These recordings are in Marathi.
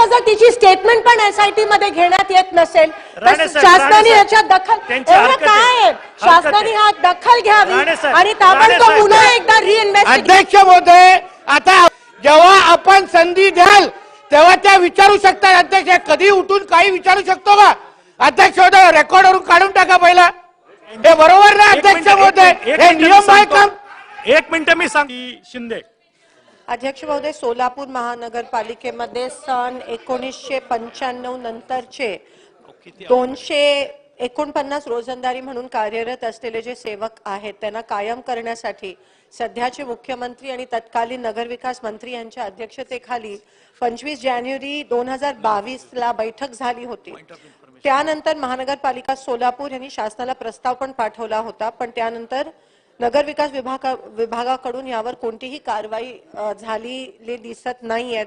असं जर तिची स्टेटमेंट पण एसआयटी मध्ये घेण्यात येत नसेल तर राणे साहेब, शासनाने राणे साहेब, याच्यात दखल त्यांची एवढं हरकत काय आहे. आहे हरकत शासनाने. हा दखल घ्यावी राणे साहेब, आणि राणे ताबडतोब साहेब, पुन्हा एकदा अध्यक्ष महोदय आता जेव्हा आपण संधी द्याल तेव्हा त्या विचारू शकतात अध्यक्ष कधी उठून काही विचारू शकतो का अध्यक्ष महोदय रेकॉर्डवरून काढून टाका पहिला हे बरोबर ना एक अध्यक्ष मिनिट, एक महोदय मिनिट, एक हे मिनिट मी नियम आहे सांगतो. का एक मिनिट मी सांग शिंदे अध्यक्ष महोदय सोलापूर महानगरपालिकेमध्ये सन एकोणीसशे पंच्याण्णव नंतरचे दोनशे एकोणपन्नास रोजंदारी म्हणून कार्यरत असलेले जे सेवक आहेत त्यांना कायम करण्यासाठी सध्याचे मुख्यमंत्री आणि तत्कालीन नगरविकास मंत्री यांच्या अध्यक्षतेखाली पंचवीस जानेवारी दोन हजार बावीस ला बैठक झाली होती. त्यानंतर महानगरपालिका सोलापूर यांनी शासनाला प्रस्ताव पण पाठवला होता पण त्यानंतर नगरविकास विभागा विभागाकडून यावर कोणतीही कारवाई झालेली दिसत नाहीये.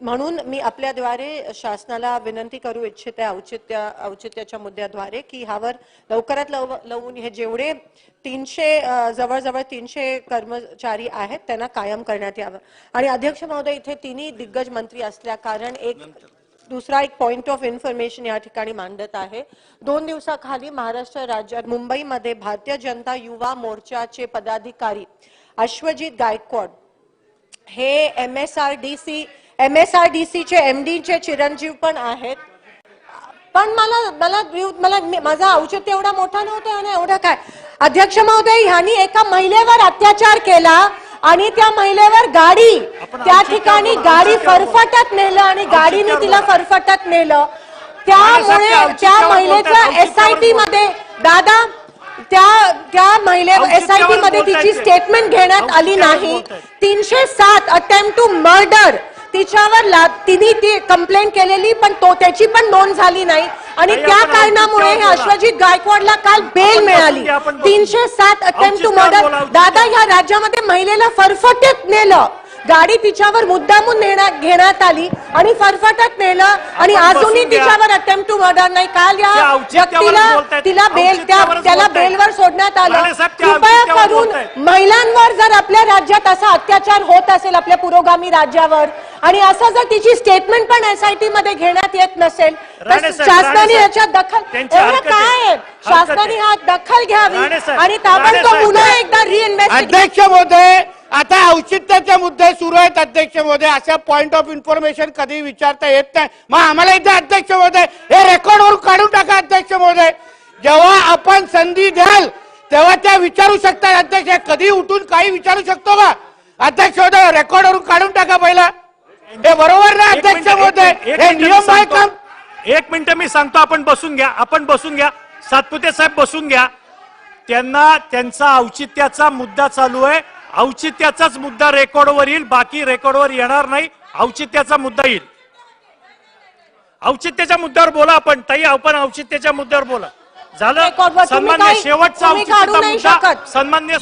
म्हणून मी आपल्याद्वारे शासनाला विनंती करू इच्छिते औचित्य औचित्याच्या मुद्द्याद्वारे की ह्यावर लवकरात लव लवून हे जेवढे तीनशे जवळजवळ तीनशे कर्मचारी आहेत त्यांना कायम करण्यात यावं. आणि अध्यक्ष महोदय इथे तिन्ही दिग्गज मंत्री असल्या कारण एक दुसरा एक पॉइंट ऑफ इन्फॉर्मेशन या ठिकाणी मांडत आहे. दोन दिवसाखाली महाराष्ट्र राज्यात मुंबईमध्ये भारतीय जनता युवा मोर्चाचे पदाधिकारी अश्वजित गायकवाड हे M S R D C M S R D सीचे एम चे चिरंजीव पण आहेत. पण मला मला मला माझा औचित्य एवढा मोठा नव्हता आणि एवढा काय? अध्यक्ष महोदय ह्यांनी एका महिलेवर अत्याचार केला. आणि त्या महिलेवर गाडी त्या ठिकाणी गाडी फरफटत नेलं आणि गाडीने तिला. फरफटत नेलं त्यामुळे त्या महिलेच्या एस आय टी औचित्यावर मध्ये दादा त्या त्या महिले एस आय टी मध्ये तिची. स्टेटमेंट घेण्यात आली नाही. तीनशे सात अटेम्प्ट टू मर्डर तिच्यावर तिने ती कंप्लेंट केलेली पण तो त्याची पण नोंद झाली नाही आणि त्या कारणामुळे हे. अश्वजित गायकवाडला काल बेल मिळाली तीनशे सात अटेम्प्ट टू मर्डर. दादा या राज्यामध्ये महिलेला फरफटत नेलं गाडी तिच्यावर मुद्दामून नेण्यात घेण्यात आली आणि फरफटत नेलं आणि अजूनही. तिच्यावर अटेम्प्ट टू मर्डर नाही काल या व्यक्तीला. तिला बेल त्याला. बेलवर सोडण्यात आलं कृपया करून. महिलांवर जर आपल्या राज्यात असा अत्याचार होत असेल आपल्या पुरोगामी राज्यावर आणि असं जर तिची स्टेटमेंट पण एसआयटी मध्ये घेण्यात येत नसेल तर शासनाने याच्यात दखल एवढं काय शासनाने. हा दखल घ्यावी आणि ताबडतोब पुन्हा एकदा रिइन्व्हेस्टिगेट अध्यक्ष महोदय आता औचित्याचे मुद्दे सुरू आहेत अध्यक्ष महोदय. अशा पॉइंट ऑफ इन्फॉर्मेशन कधी विचारता येत नाही. मग आम्हाला इथे अध्यक्ष महोदय हे रेकॉर्डवरून काढून टाका अध्यक्ष महोदय. जेव्हा आपण संधी द्याल तेव्हा त्या विचारू शकतात अध्यक्ष. कधी उठून काही विचारू शकतो का? अध्यक्ष महोदय रेकॉर्डवरून काढून टाका पहिला. हे बरोबर ना अध्यक्ष महोदय? एक हे नियम आहे. का एक मिनिट मी सांगतो आपण बसून घ्या आपण बसून घ्या. सातपुते साहेब बसून घ्या. त्यांना त्यांचा औचित्याचा मुद्दा चालू आहे. औचित्याचाच मुद्दा रेकॉर्डवर येईल बाकी रेकॉर्डवर येणार नाही औचित्याचा मुद्दा येईल. औचित्याच्या मुद्द्यावर बोला आपण. ताई आपण औचित्याच्या मुद्द्यावर बोला. झालं? सन्मान्य शेवटचा औचित्याचा मुद्दा. सन्मान्य